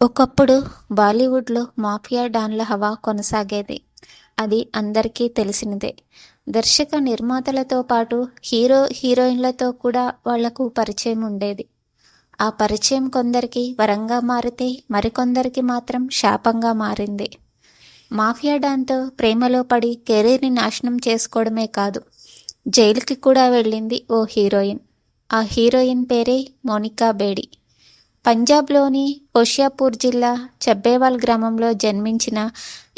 ఒకప్పుడు బాలీవుడ్లో మాఫియా డాన్ల హవా కొనసాగేది. అది అందరికీ తెలిసినదే. దర్శక నిర్మాతలతో పాటు హీరో హీరోయిన్లతో కూడా వాళ్ళకు పరిచయం ఉండేది. ఆ పరిచయం కొందరికి వరంగా మారితే మరికొందరికి మాత్రం శాపంగా మారింది. మాఫియా డాన్తో ప్రేమలో పడి కెరీర్ని నాశనం చేసుకోవడమే కాదు జైలుకి కూడా వెళ్ళింది ఓ హీరోయిన్. ఆ హీరోయిన్ పేరే మోనికా బేడి. పంజాబ్లోని హోషియాపూర్ జిల్లా చబ్బేవాల్ గ్రామంలో జన్మించిన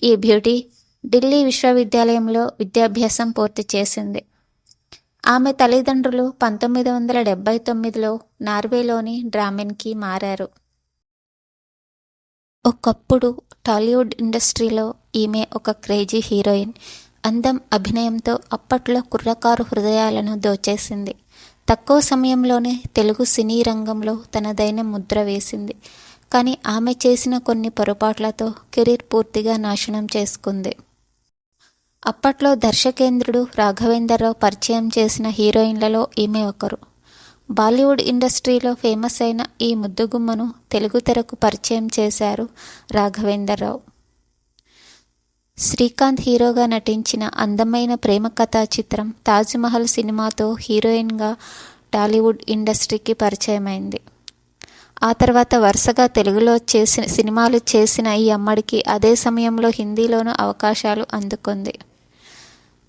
ఈ బ్యూటీ ఢిల్లీ విశ్వవిద్యాలయంలో విద్యాభ్యాసం పూర్తి చేసింది. ఆమె తల్లిదండ్రులు పంతొమ్మిది వందల డెబ్బై తొమ్మిదిలో నార్వేలోని డ్రామెన్కి మారారు. ఒకప్పుడు టాలీవుడ్ ఇండస్ట్రీలో ఈమె ఒక క్రేజీ హీరోయిన్. అందం అభినయంతో అప్పట్లో కుర్రకారు హృదయాలను దోచేసింది. తక్కువ సమయంలోనే తెలుగు సినీ రంగంలో తనదైన ముద్ర వేసింది. కానీ ఆమె చేసిన కొన్ని పొరపాట్లతో కెరీర్ పూర్తిగా నాశనం చేసుకుంది. అప్పట్లో దర్శకేంద్రుడు రాఘవేంద్రరావు పరిచయం చేసిన హీరోయిన్లలో ఈమె ఒకరు. బాలీవుడ్ ఇండస్ట్రీలో ఫేమస్ అయిన ఈ ముద్దుగుమ్మను తెలుగు తెరకు పరిచయం చేశారు రాఘవేంద్రరావు. శ్రీకాంత్ హీరోగా నటించిన అందమైన ప్రేమ కథా చిత్రం తాజ్మహల్ సినిమాతో హీరోయిన్గా టాలీవుడ్ ఇండస్ట్రీకి పరిచయమైంది. ఆ తర్వాత వరుసగా తెలుగులో చేసిన సినిమాలు చేసిన ఈ అమ్మడికి అదే సమయంలో హిందీలోనూ అవకాశాలు అందుకుంది.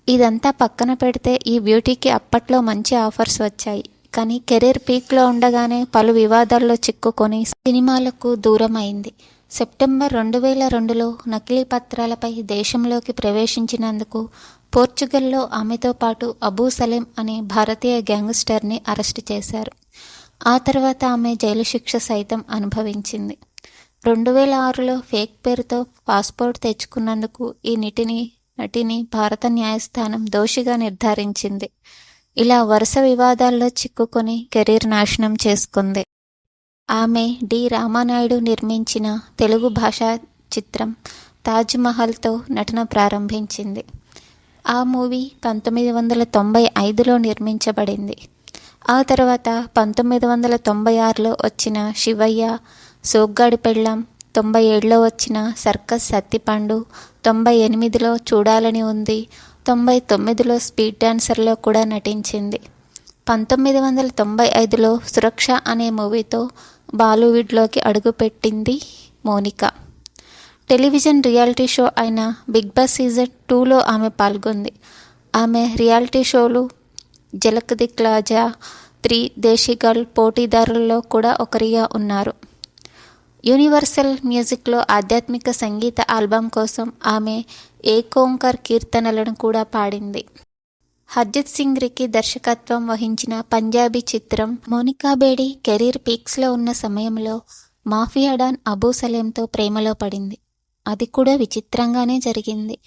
ఇదంతా పక్కన పెడితే ఈ బ్యూటీకి అప్పట్లో మంచి ఆఫర్స్ వచ్చాయి. కానీ కెరీర్ పీక్లో ఉండగానే పలు వివాదాల్లో చిక్కుకొని సినిమాలకు దూరమైంది. సెప్టెంబర్ రెండు వేల రెండులో నకిలీ పత్రాలపై దేశంలోకి ప్రవేశించినందుకు పోర్చుగల్లో ఆమెతో పాటు అబూ సలీం అనే భారతీయ గ్యాంగ్స్టర్ని అరెస్టు చేశారు. ఆ తర్వాత ఆమె జైలు శిక్ష సైతం అనుభవించింది. రెండు వేల ఆరులో ఫేక్ పేరుతో పాస్పోర్ట్ తెచ్చుకున్నందుకు ఈ నిటిని నటిని భారత న్యాయస్థానం దోషిగా నిర్ధారించింది. ఇలా వరుస వివాదాల్లో చిక్కుకొని కెరీర్ నాశనం చేసుకుంది. ఆమె డి. రామానాయుడు నిర్మించిన తెలుగు భాషా చిత్రం తాజ్మహల్తో నటన ప్రారంభించింది. ఆ మూవీ పంతొమ్మిది వందల తొంభై ఐదులో నిర్మించబడింది. ఆ తర్వాత పంతొమ్మిది వందల తొంభై ఆరులో వచ్చిన శివయ్య సోగ్గాడి పెళ్ళం తొంభై ఏడులో వచ్చిన సర్కస్ సత్తిపండు తొంభై ఎనిమిదిలో చూడాలని ఉంది తొంభై తొమ్మిదిలో స్పీడ్ డాన్సర్లో కూడా నటించింది. పంతొమ్మిది వందల తొంభై ఐదులో సురక్ష అనే మూవీతో బాలీవుడ్లోకి అడుగుపెట్టింది మోనిక. టెలివిజన్ రియాలిటీ షో అయిన బిగ్ బాస్ సీజన్ టూలో ఆమె పాల్గొంది. ఆమె రియాలిటీ షోలు జలక్ దిక్లాజా త్రీ దేశీగల్ పోటీదారుల్లో కూడా ఒకరిగా ఉన్నారు. యూనివర్సల్ మ్యూజిక్లో ఆధ్యాత్మిక సంగీత ఆల్బమ్ కోసం ఆమె ఏకోంకర్ కీర్తనలను కూడా పాడింది. హర్జిత్ సింగ్ రికి దర్శకత్వం వహించిన పంజాబీ చిత్రం మోనికా బేడి కెరీర్ పీక్స్లో ఉన్న సమయంలో మాఫియా డాన్ అబూ సలేంతో ప్రేమలో పడింది. అది కూడా విచిత్రంగానే జరిగింది.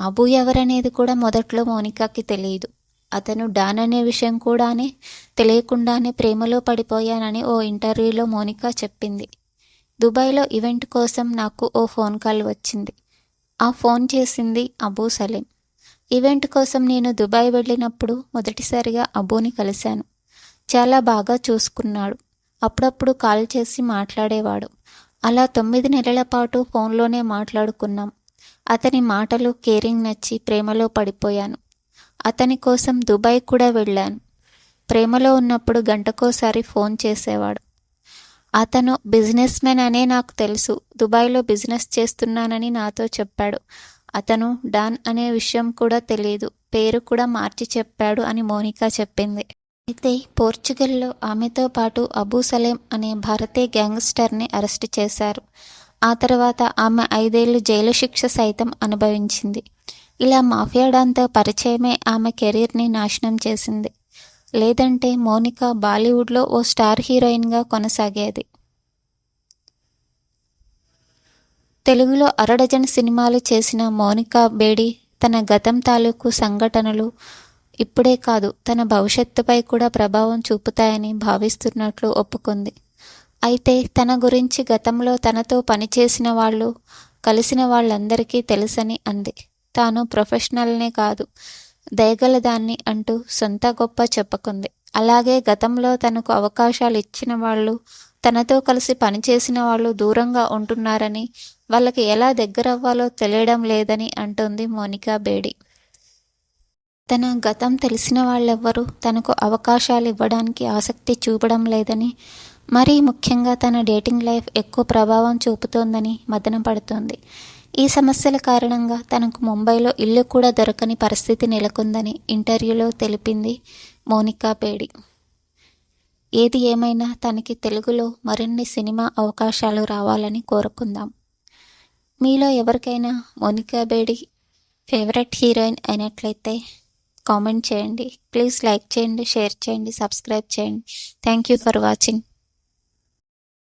అబూ ఎవరనేది కూడా మొదట్లో మోనికాకి తెలియదు అతను డాన్ అనే విషయం కూడానే తెలియకుండానే ప్రేమలో పడిపోయానని ఓ ఇంటర్వ్యూలో మోనికా చెప్పింది. దుబాయ్లో ఈవెంట్ కోసం నాకు ఓ ఫోన్ కాల్ వచ్చింది. ఆ ఫోన్ చేసింది అబూ సలీం. ఈవెంట్ కోసం నేను దుబాయ్ వెళ్ళినప్పుడు మొదటిసారిగా అబూని కలిశాను. చాలా బాగా చూసుకున్నాడు. అప్పుడప్పుడు కాల్ చేసి మాట్లాడేవాడు. అలా తొమ్మిది నెలల పాటు ఫోన్లోనే మాట్లాడుకున్నాం. అతని మాటలు కేరింగ్ నచ్చి ప్రేమలో పడిపోయాను. అతని కోసం దుబాయ్ కూడా వెళ్ళాను. ప్రేమలో ఉన్నప్పుడు గంటకోసారి ఫోన్ చేసేవాడు. అతను బిజినెస్ మ్యాన్ అనే నాకు తెలుసు. దుబాయ్లో బిజినెస్ చేస్తున్నానని నాతో చెప్పాడు. అతను డాన్ అనే విషయం కూడా తెలియదు పేరు కూడా మార్చి చెప్పాడు అని మోనికా చెప్పింది. అయితే పోర్చుగల్లో ఆమెతో పాటు అబూ సలేం అనే భారతీయ గ్యాంగ్స్టర్ని అరెస్ట్ చేశారు. ఆ తర్వాత ఆమె ఐదేళ్ళు జైలు శిక్ష సైతం అనుభవించింది. ఇలా మాఫియా డాన్తో పరిచయమే ఆమె కెరీర్ని నాశనం చేసింది. లేదంటే మోనికా బాలీవుడ్లో ఓ స్టార్ హీరోయిన్గా కొనసాగేది. తెలుగులో అరడజన్ సినిమాలు చేసిన మోనికా బేడి తన గతం తాలూకు సంఘటనలు ఇప్పుడే కాదు తన భవిష్యత్తుపై కూడా ప్రభావం చూపుతాయని భావిస్తున్నట్లు ఒప్పుకుంది. అయితే తన గురించి గతంలో తనతో పనిచేసిన వాళ్ళు కలిసిన వాళ్ళందరికీ తెలుసని అంది. తాను ప్రొఫెషనల్నే కాదు దయగలదాన్ని అంటూ సొంత గొప్ప చెప్పుకుంది. అలాగే గతంలో తనకు అవకాశాలు ఇచ్చిన వాళ్ళు తనతో కలిసి పనిచేసిన వాళ్ళు దూరంగా ఉంటున్నారని వాళ్ళకి ఎలా దగ్గరవ్వాలో తెలియడం లేదని అంటుంది మోనికా బేడి. తన గతం తెలిసిన వాళ్ళెవ్వరూ తనకు అవకాశాలు ఇవ్వడానికి ఆసక్తి చూపడం లేదని మరీ ముఖ్యంగా తన డేటింగ్ లైఫ్ ఎక్కువ ప్రభావం చూపుతోందని మదన పడుతోంది. ఈ సమస్యల కారణంగా తనకు ముంబైలో ఇల్లు కూడా దొరకని పరిస్థితి నెలకొందని ఇంటర్వ్యూలో తెలిపింది మోనికా పేడి ఏది ఏమైనా తనకి తెలుగులో మరిన్ని సినిమా అవకాశాలు రావాలని కోరుకుందాం. మీలో ఎవరికైనా మోనికా బేడి ఫేవరెట్ హీరోయిన్ అయినట్లయితే కామెంట్ చేయండి. ప్లీజ్ లైక్ చేయండి షేర్ చేయండి సబ్స్క్రైబ్ చేయండి. Thank you for watching.